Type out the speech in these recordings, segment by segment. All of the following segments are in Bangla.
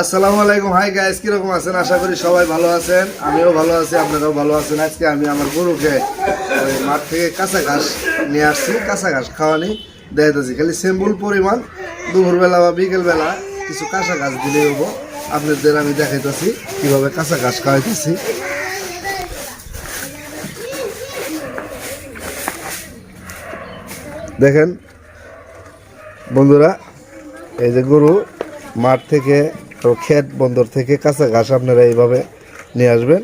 আসসালামু আলাইকুম। হাই গাইস কীরকম আছেন? আশা করি সবাই ভালো আছেন। আমিও ভালো আছি, আপনারাও ভালো আছেন। আজকে আমি আমার গরুকে ওই মাঠ থেকে কাঁচা ঘাস নিয়ে আসছি। কাঁচা ঘাস খাওয়ানি দেখাইতেছি। খালি সিম্পল পরিমাণ, দুপুরবেলা বা বিকেলবেলা কিছু কাঁচা ঘাস দিলেই হব আপনাদের আমি দেখাইতেছি, কীভাবে কাঁচা ঘাস খাওয়াইতেছি। দেখেন, বন্ধুরা, এই যে গরু মাঠ থেকে ও ক্ষেত বন্দর থেকে কাঁচা ঘাস আপনারা এইভাবে নিয়ে আসবেন।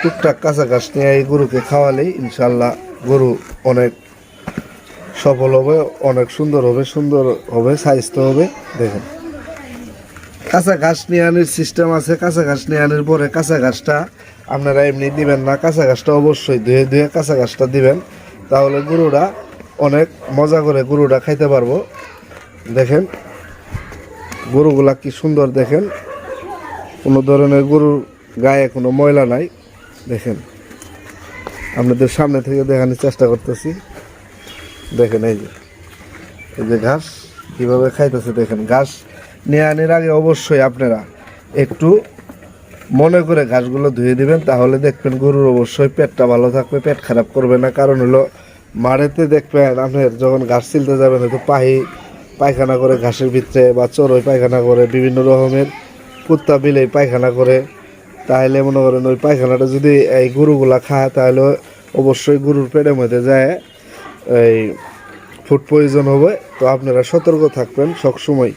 টুকটাক কাঁচা ঘাস নিয়ে এই গরুকে খাওয়ালেই ইনশাল্লাহ গরু অনেক সফল হবে, অনেক সুন্দর হবে সুন্দর হবে, স্বাস্থ্য হবে। দেখেন। কাঁচা ঘাস নিয়ে আনির সিস্টেম আছে, কাঁচা ঘাস নিয়ে আনির পরে কাঁচা ঘাসটা আপনারা এমনি দিবেন না, কাঁচা ঘাসটা অবশ্যই ধুয়ে ধুয়ে কাঁচা ঘাসটা দিবেন। তাহলে গরুরা অনেক মজা করে গরুটা খাইতে পারব। দেখেন। গরুগুলা কি সুন্দর দেখেন? কোনো ধরনের গরুর গায়ে কোনো ময়লা নাই, দেখেন। আপনাদের সামনে থেকে দেখানোর চেষ্টা করতেছি। দেখেন এই যে এই যে ঘাস, কীভাবে খাইতেছে দেখেন। ঘাস নিয়ে আনার আগে অবশ্যই আপনারা একটু মনে করে ঘাসগুলো ধুয়ে দিবেন, তাহলে দেখবেন গরুর অবশ্যই পেটটা ভালো থাকবে, পেট খারাপ করবে না। কারণ হলো মাঠেতে দেখবেন আপনার যখন ঘাস ছিলতে যাবেন, হয়তো পাহি পায়খানা করে ঘাসের ভিতরে বা চড়ই পায়খানা করে, বিভিন্ন রকমের কুত্তা বিলে পায়খানা করে। তাহলে মনে করেন ওই পায়খানাটা যদি এই গরুগুলা খায় তাহলে অবশ্যই গরুর পেটের মধ্যে যায় এই ফুড পয়জন হবে। তো আপনারা সতর্ক থাকবেন সবসময়।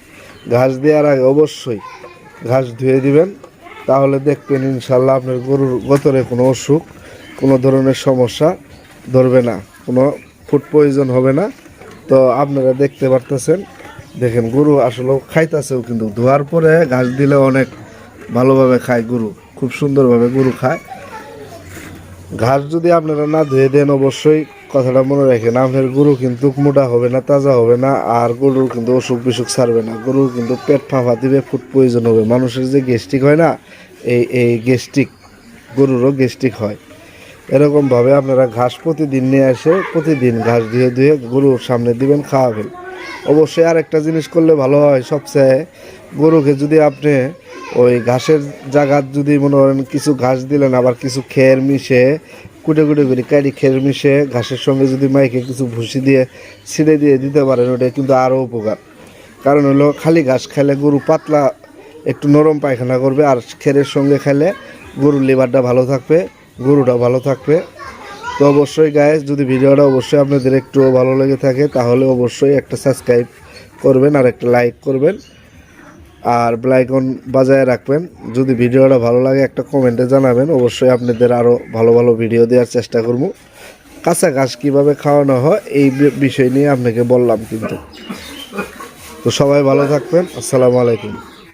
ঘাস দেওয়ার আগে অবশ্যই ঘাস ধুয়ে দিবেন। তাহলে দেখবেন ইনশাল্লাহ আপনার গরুর গতরে কোনো অসুখ, কোনো ধরনের সমস্যা ধরবে না, কোনো ফুড পয়জন হবে না। তো আপনারা দেখতে পারতেছেন। দেখেন, গরু আসলে খাইতেছেও কিন্তু ধোয়ার পরে ঘাস দিলে অনেক ভালোভাবে খায় গরু, খুব সুন্দরভাবে গরু খায়। ঘাস যদি আপনারা না ধুয়ে দেন, অবশ্যই কথাটা মনে রাখেন, আপনার গরু কিন্তু মোটা হবে না, তাজা হবে না, আর গরুর কিন্তু অসুখ বিসুখ ছাড়বে না। গরুর কিন্তু পেট ফাঁফা দিবে ফুড প্রয়োজন হবে। মানুষের যে গ্যাস্ট্রিক হয় না, এই এই গ্যাস্ট্রিক, গরুরও গ্যাস্ট্রিক হয়। এরকমভাবে আপনারা ঘাস প্রতিদিন নিয়ে এসে প্রতিদিন ঘাস ধুয়ে ধুয়ে গরুর সামনে দিবেন, খাওয়াবেন। অবশ্যই আর একটা জিনিস করলে ভালো হয়, সবচেয়ে গরুকে যদি আপনি ওই ঘাসের জায়গার যদি মনে করেন কিছু ঘাস দিলেন, আবার কিছু খের মিশে, কুটে কুটে করে কাটি খের মিশে ঘাসের সঙ্গে যদি মাইকে কিছু ভুসি দিয়ে ছিঁড়ে দিয়ে দিতে পারেন, ওটা কিন্তু আরও উপকার। কারণ হলো খালি ঘাস খেলে গরু পাতলা একটু নরম পায়খানা করবে, আর খেরের সঙ্গে খেলে গরুর লিভারটা ভালো থাকবে। গরুটা ভালো থাকবে। তো অবশ্যই গায়ে যদি ভিডিওটা অবশ্যই আপনাদের একটু ভালো লেগে থাকে, তাহলে অবশ্যই একটা সাবস্ক্রাইব করবেন আর একটা লাইক করবেন। আর ব্লাইকন বাজায় রাখবেন। যদি ভিডিওটা ভালো লাগে, একটা কমেন্টে জানাবেন। অবশ্যই আপনাদের আরও ভালো ভালো ভিডিও দেওয়ার চেষ্টা করব। কাঁচা ঘাস কীভাবে খাওয়ানো হয়, এই বিষয় নিয়ে আপনাকে বললাম কিন্তু। তো সবাই ভালো থাকবেন। আসসালামু আলাইকুম।